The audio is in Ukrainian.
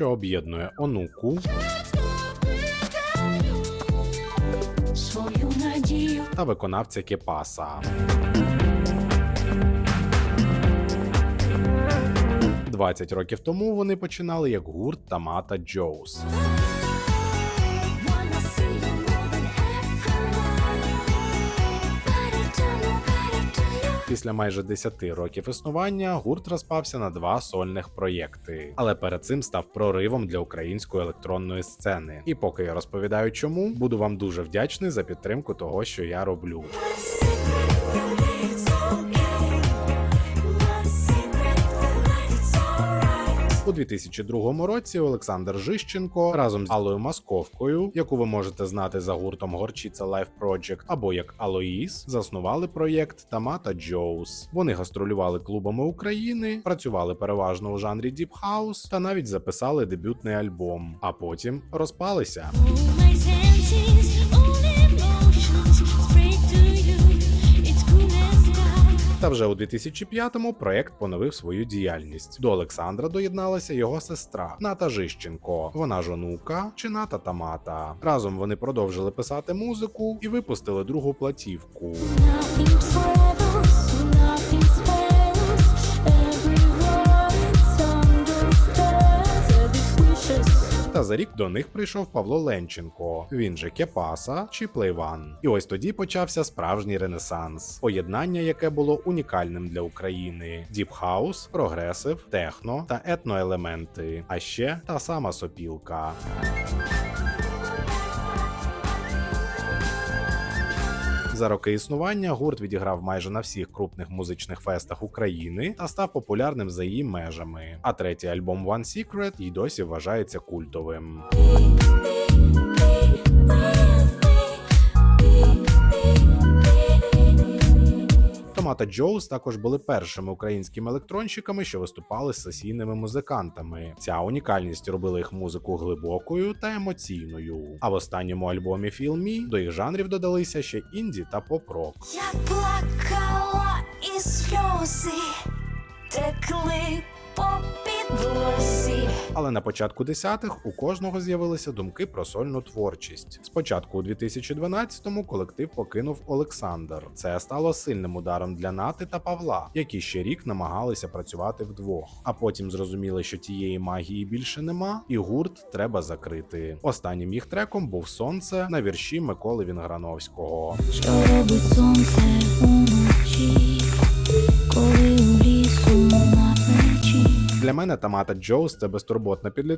що об'єднує онуку та виконавця Кепаса. Двадцять років тому вони починали як гурт Тамата Джоус. Після майже 10 років існування гурт розпався на два сольних проєкти, але перед цим став проривом для української електронної сцени. І поки я розповідаю, чому буду вам дуже вдячний за підтримку того, що я роблю. 2002 році Олександр Жищенко разом з Аллою Масковкою, яку ви можете знати за гуртом Горчиця Life Project або як Алоїс, заснували проєкт Тамата Джоус. Вони гастролювали клубами України, працювали переважно у жанрі Deep House та навіть записали дебютний альбом, а потім розпалися. All my senses, all emotions speak to you. Та вже у 2005-му проект поновив свою діяльність. До Олександра доєдналася його сестра Ната Жищенко. Вона ж онука чи Ната Тамата. Разом вони продовжили писати музику і випустили другу платівку. Та за рік до них прийшов Павло Ленченко. Він же Кепаса чи Плейван. І ось тоді почався справжній ренесанс, поєднання, яке було унікальним для України: діпхаус, прогресив, техно та етноелементи. А ще та сама сопілка. За роки існування гурт відіграв майже на всіх крупних музичних фестах України та став популярним за її межами. А третій альбом One Secret й досі вважається культовим. Томата Джоус також були першими українськими електронщиками, що виступали з сесійними музикантами. Ця унікальність робила їх музику глибокою та емоційною. А в останньому альбомі Feel до їх жанрів додалися ще інді та поп-рок. Я плакала і сльози текли. Але на початку десятих у кожного з'явилися думки про сольну творчість. Спочатку у 2012-му колектив покинув Олександр. Це стало сильним ударом для Нати та Павла, які ще рік намагалися працювати вдвох. А потім зрозуміли, що тієї магії більше нема, і гурт треба закрити. Останнім їх треком був сонце на вірші Миколи Вінграновського. Що робить сонце уночі, Для мене Тамата Джоус це безтурботна підліткова